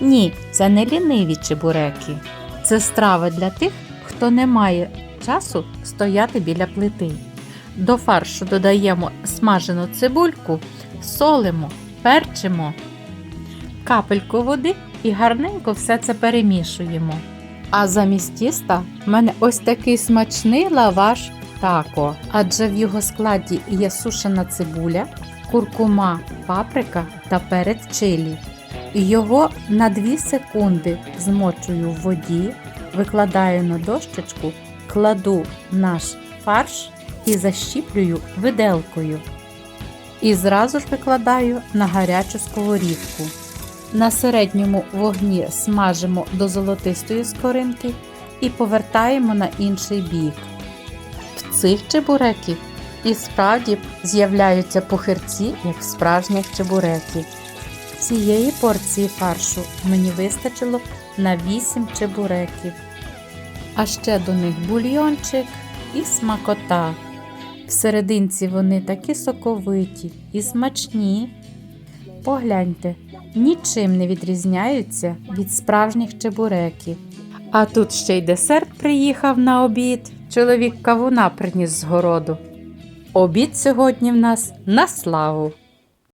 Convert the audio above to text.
Ні, це не ліниві чебуреки. Це страва для тих, хто не має часу стояти біля плити. До фаршу додаємо смажену цибульку, солимо, перчимо, капельку води і гарненько все це перемішуємо. А замість тіста в мене ось такий смачний лаваш тако, адже в його складі є сушена цибуля, куркума, паприка та перець чилі. Його на 2 секунди змочую в воді, викладаю на дощечку, кладу наш фарш і защіплюю виделкою. І зразу ж викладаю на гарячу сковорідку. На середньому вогні смажимо до золотистої скоринки і повертаємо на інший бік. В цих чебуреків і справді з'являються похирці, як справжніх чебуреків. Цієї порції фаршу мені вистачило на 8 чебуреків. А ще до них бульйончик і смакота. Всерединці вони такі соковиті і смачні. Погляньте, нічим не відрізняються від справжніх чебуреків. А тут ще й десерт приїхав на обід. Чоловік кавуна приніс з городу. Обід сьогодні в нас на славу.